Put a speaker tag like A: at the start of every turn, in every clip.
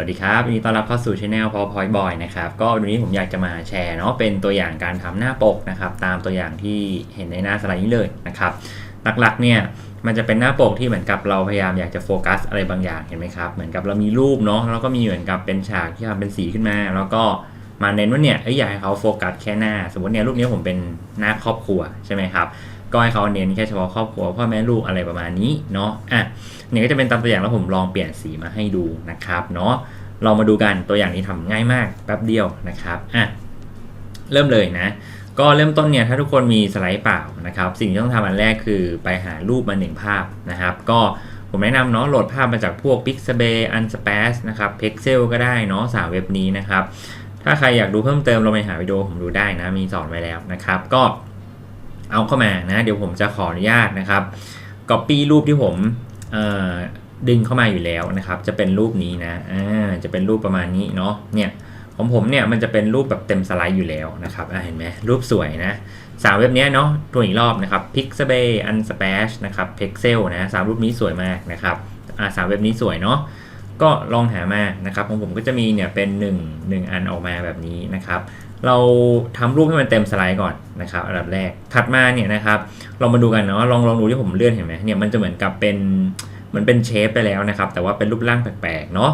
A: สวัสดีครับวันนี้ต้อนรับเข้าสู่ช anel PowerPoint Boy นะครับ ก็วันนี้ผมอยากจะมาแชร์เนาะเป็นตัวอย่างการทำหน้าปกนะครับ ตามตัวอย่างที่เห็นในหน้าสไลด์นี้เลยนะครับ หลักๆเนี่ยมันจะเป็นหน้าปกที่เหมือนกับเราพยายามอยากจะโฟกัสอะไรบางอย่างเห็นไหมครับ เหมือนกับเรามีรูปเนาะแล้วก็มีเหมือนกับเป็นฉากที่ทำเป็นสีขึ้นมา แล้วก็มาเน้นว่าเนี่ยอยากให้เขาโฟกัสแค่หน้า สมมติเนี่ยรูปนี้ผมเป็นหน้าครอบครัวใช่ไหมครับ ก็ให้เขาเน้นแค่เฉพาะครอบครัวพ่อแม่ลูกอะไรประมาณนี้เนาะอะเนี่ยก็จะเป็นตามตัวอย่างแล้วผมลองเปลี่ยนสีมาให้ดูนะครับเนาะเรามาดูกันตัวอย่างนี้ทำง่ายมากแป๊บเดียวนะครับอะเริ่มเลยนะ ก็เริ่มต้นเนี่ยถ้าทุกคนมีสไลด์เปล่านะครับ สิ่งที่ต้องทำอันแรกคือไปหารูปมาหนึ่งภาพนะครับ ก็ผมแนะนำเนาะโหลดภาพมาจากพวก Pixabay Unsplash นะครับ Pixel ก็ได้เนาะสามเว็บนี้นะครับ ถ้าใครอยากดูเพิ่มเติมเราไปหาวิดีโอผมดูได้นะ มีสอนไว้แล้วนะครับ ก็ เอาเข้ามานะ เดี๋ยวผมจะขออนุญาตนะครับ Copy รูปที่ผมดึงเข้ามาอยู่แล้วนะครับ จะเป็นรูปนี้นะจะเป็นรูปประมาณนี้เนาะเนี่ยของผมเนี่ยมันจะเป็นรูปแบบเต็มสไลด์อยู่แล้วนะครับเห็นไหมรูปสวยนะสามเว็บนี้เนาะตัวอีกรอบนะครับ Pixabay Unsplash นะครับ Pixel นะสามรูปนี้สวยมากนะครับสามเว็บนี้สวยเนาะ ก็ลองหามานะครับของผมก็จะมีเนี่ยเป็น 1 1 อันออกมาแบบนี้นะครับ เราทำรูปให้มันเต็มสไลด์ก่อนนะครับอันดับแรกถัดมาเนี่ยนะครับเรามาดูกันเนาะลองลองดูที่ผมเลื่อนเห็นไหมเนี่ยมันจะเหมือนกับเป็นเหมือนเป็นเชฟไปแล้วนะครับ แต่ว่าเป็นรูปร่างแปลกๆเนาะ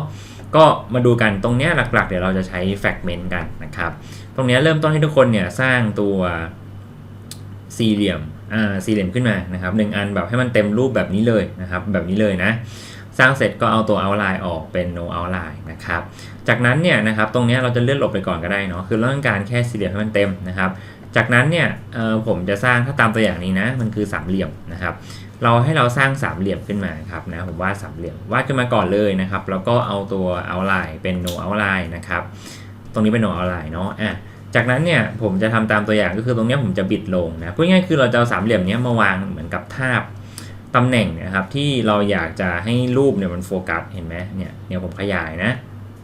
A: ก็มาดูกันตรงเนี้ยหลักๆ เดี๋ยวเราจะใช้แฟกเมนต์กันนะครับ ตรงเนี้ยเริ่มต้นให้ทุกคนเนี่ยสร้างตัวสี่เหลี่ยมอ่าสี่เหลี่ยมขึ้นมานะครับหนึ่งอันแบบให้มันเต็มรูปแบบนี้เลยนะครับ แบบนี้เลยนะ สร้างเสร็จก็เอาตัว outline ออกเป็น no outline นะครับ จากนั้นเนี่ยนะครับตรงนี้เราจะเลื่อนหลบไปก่อนก็ได้เนาะคือเราต้องการแค่สี่เหลี่ยมให้มันเต็มนะครับ จากนั้นเนี่ยผมจะสร้างถ้าตามตัวอย่างนี้นะมันคือสามเหลี่ยมนะครับเราให้เราสร้างสามเหลี่ยมขึ้นมาครับนะผมวาดสามเหลี่ยมวาดขึ้นมาก่อนเลยนะครับ แล้วก็เอาตัว outline เป็น no outline นะครับตรงนี้เป็น no outline เนาะอะจากนั้นเนี่ยผมจะทำตามตัวอย่างก็คือตรงนี้ผมจะบิดลงนะพูดง่ายๆคือเราจะเอาสามเหลี่ยมเนี้ยมาวางเหมือนกับทาบ ตำแหน่งนะครับที่เราอยากจะให้รูปเนี่ยมันโฟกัสเห็นไหมเนี่ยเนี่ยผมขยายนะ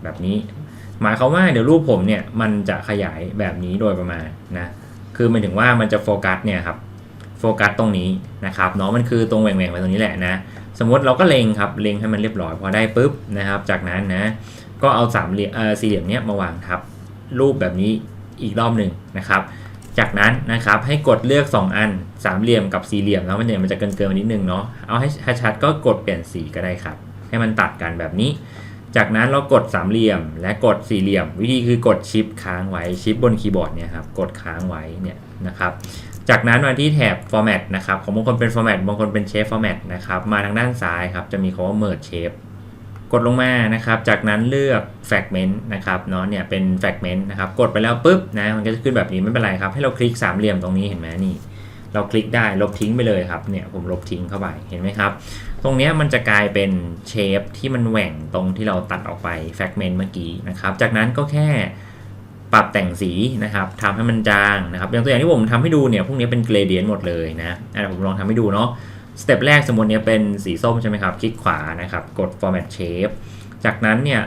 A: แบบนี้ หมายความว่าเดี๋ยวรูปผมเนี่ยมันจะขยายแบบนี้โดยประมาณนะคือหมายถึงว่ามันจะโฟกัสเนี่ยครับโฟกัสตรงนี้นะครับเนาะมันคือตรงแหว่งๆไปตรงนี้แหละนะสมมติเราก็เล็งครับเล็งให้มันเรียบร้อยพอได้ปุ๊บนะครับ จากนั้นนะก็เอาสามเหลี่ยมเอ่อสี่เหลี่ยมเนี้ยมาวางทับรูปแบบนี้อีกรอบหนึ่งนะครับ จากนั้นนะครับให้กดเลือก 2 อันสามเหลี่ยมกับสี่เหลี่ยมแล้วมันเนี่ยมันจะเกินเกินมานิดนึงเนาะเอาให้ชัดก็กดเปลี่ยนสีก็ได้ครับ ให้มันตัดกันแบบนี้ จากนั้นเรากดสามเหลี่ยมและกดสี่เหลี่ยม วิธีคือกดชิปค้างไว้ชิปบนคีย์บอร์ดเนี่ยครับกดค้างไว้เนี่ยนะครับจากนั้นมาที่แถบ format นะครับของบางคนเป็น format บางคนเป็น shape format นะครับมาทางด้านซ้ายครับจะมีคำว่า merge shape กดลงมานะครับ จากนั้นเลือก fragment นะครับเนาะเนี่ยเป็น fragment นะครับ กดไปแล้วปุ๊บนะมันก็จะขึ้นแบบนี้ไม่เป็นไรครับ ให้เราคลิกสามเหลี่ยมตรงนี้เห็นไหมนี่ เราคลิกได้ลบทิ้งไปเลยครับเนี่ยผมลบทิ้งเข้าไปเห็นไหมครับ ตรงนี้มันจะกลายเป็นเชฟที่มันแหว่งตรงที่เราตัดออกไปแฟกเมนต์เมื่อกี้นะครับ จากนั้นก็แค่ปรับแต่งสีนะครับทำให้มันจางนะครับอย่างตัวอย่างที่ผมทำให้ดูเนี่ยพวกนี้เป็นเกรเดียนหมดเลยนะอะผมลองทำให้ดูเนาะ สเต็ปแรกสมมติเนี้ยเป็นสีส้มใช่ไหมครับ คลิกขวานะครับ กด format shape จากนั้นเนี่ย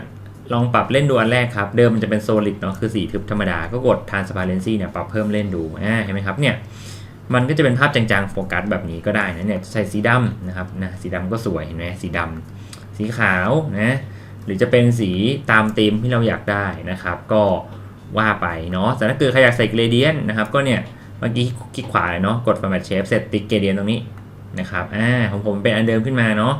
A: ลองปรับเล่นดูอันแรกครับ เดิมมันจะเป็น solid เนาะคือสีทึบธรรมดา ก็กด transparency เนี่ยปรับเพิ่มเล่นดูอ่าเห็นไหมครับเนี่ยมันก็จะเป็นภาพจางๆโฟกัสแบบนี้ก็ได้นะเนี่ยใส่สีดำนะครับนะสีดำก็สวยเห็นไหมสีดำสีขาวนะหรือจะเป็นสีตามธีมที่เราอยากได้นะครับ ก็ว่าไปเนาะแต่ถ้าเกิดใครอยากใส่เกรเดียนนะครับ ก็เนี่ยเมื่อกี้คลิกขวาเนาะกด format shape เสร็จติ๊กเกรเดียนตรงนี้ นะครับอ่าของผมเป็นอันเดิมขึ้นมาเนาะ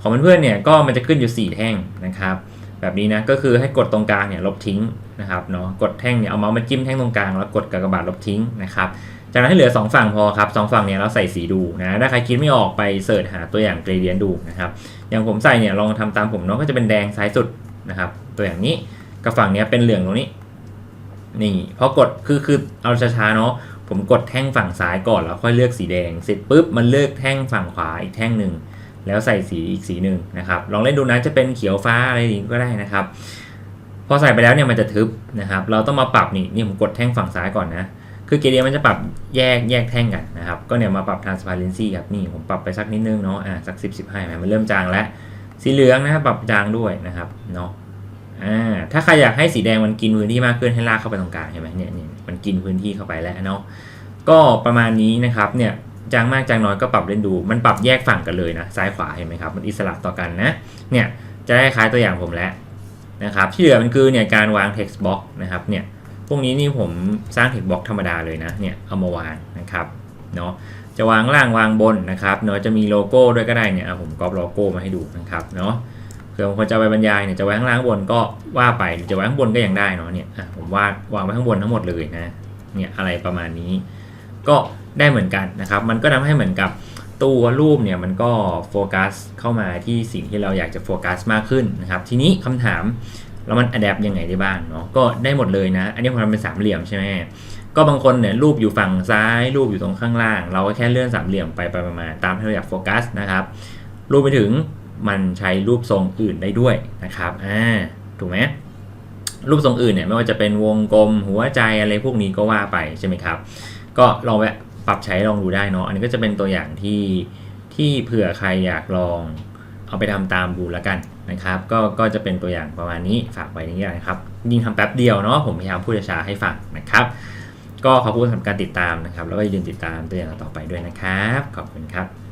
A: ของเพื่อนๆเนี่ยก็มันจะขึ้นอยู่ 4 แท่งนะครับ แบบนี้นะก็คือให้กดตรงกลางเนี่ยลบทิ้งนะครับเนาะกดแท่งเนี่ยเอาเมาส์มาจิ้มแท่งตรงกลางแล้วกดกากบาทลบทิ้งนะครับจากนั้นให้เหลือ 2 ฝั่งพอครับสองฝั่งเนี่ยเราใส่สีดูนะถ้าใครคิดไม่ออกไปเสิร์ชหาตัวอย่างเกรเดียนดูนะครับอย่างผมใส่เนี่ยลองทำตามผมเนาะก็จะเป็นแดงซ้ายสุดนะครับ ตัวอย่างนี้กับฝั่งเนี้ยเป็นเหลืองตรงนี้นี่พอกดคือคือเอาช้าๆเนาะ ผมกดแท่งฝั่งซ้ายก่อนแล้วค่อยเลือกสีแดง เสร็จปุ๊บมันเลือกแท่งฝั่งขวาอีกแท่งหนึ่งแล้วใส่สีอีกสีหนึ่งนะครับ ลองเล่นดูนะจะเป็นเขียวฟ้าอะไรอย่างนี้ก็ได้นะครับ พอใส่ไปแล้วเนี่ยมันจะทึบนะครับ เราต้องมาปรับนี่นี่ผมกดแท่งฝั่งซ้ายก่อนนะ คือเกเดียมันจะปรับแยกแยกแท่งกันนะครับ ก็เนี่ยมาปรับ transparency ครับนี่ผมปรับไปสักนิดนึงเนาะอ่าสัก 10 15มันเริ่มจางแล้วสีเหลืองนะครับปรับจางด้วยนะครับเนาะ อ่าถ้าใครอยากให้สีแดงมันกินพื้นที่มากขึ้นให้ลากเข้าไปตรงกลางเห็นไหมเนี่ยเนี่ยมันกินพื้นที่เข้าไปแล้วเนาะก็ประมาณนี้นะครับเนี่ยจางมากจางน้อยก็ปรับเล่นดู มันปรับแยกฝั่งกันเลยนะซ้ายขวาเห็นไหมครับมันอิสระต่อกันนะเนี่ยจะได้คล้ายตัวอย่างผมแล้วนะครับที่เหลือมันคือเนี่ยการวาง text box นะครับเนี่ยพวกนี้นี่ผมสร้าง text box ธรรมดาเลยนะเนี่ยเอามาวางนะครับเนาะจะวางล่างวางบนนะครับเนาะจะมีโลโก้ด้วยก็ได้เนี่ยผมก๊อปโลโก้มาให้ดูนะครับเนาะ ผื่อบางคนจะไปบรรยายเนี่ยจะไว้ข้างล่างบนก็ว่าไปหรือจะไว้ข้างบนก็ยังได้เนาะเนี่ยผมวาดวางไว้ข้างบนทั้งหมดเลยนะเนี่ยอะไรประมาณนี้ ก็ได้เหมือนกันนะครับ มันก็ทำให้เหมือนกับตัวรูปเนี่ยมันก็โฟกัสเข้ามาที่สิ่งที่เราอยากจะโฟกัสมากขึ้นนะครับ ทีนี้คำถามแล้วมันอัดแอปยังไงได้บ้างเนาะก็ได้หมดเลยนะ อันนี้ผมทำเป็นสามเหลี่ยมใช่ไหมก็บางคนเนี่ยรูปอยู่ฝั่งซ้าย รูปอยู่ตรงข้างล่าง เราก็แค่เลื่อนสามเหลี่ยมไปไปมาตามที่เราอยากโฟกัสนะครับรูปไปถึง มันใช้รูปทรงอื่นได้ด้วยนะครับอ่าถูกไหมรูปทรงอื่นเนี่ยไม่ว่าจะเป็นวงกลมหัวใจอะไรพวกนี้ก็ว่าไปใช่ไหมครับ ก็ลองแวะปรับใช้ลองดูได้เนาะอันนี้ก็จะเป็นตัวอย่างที่ที่เผื่อใครอยากลองเอาไปทำตามดูแล้วกันนะครับ ก็ก็จะเป็นตัวอย่างประมาณนี้ฝากไว้นี้นะครับยิ่งทำแป๊บเดียวเนาะผมพยายามพูดช้าให้ฟังนะครับ ก็ขอบคุณสำหรับการติดตามนะครับ แล้วก็อย่าลืมติดตามตัวอย่างต่อไปด้วยนะครับ ขอบคุณครับ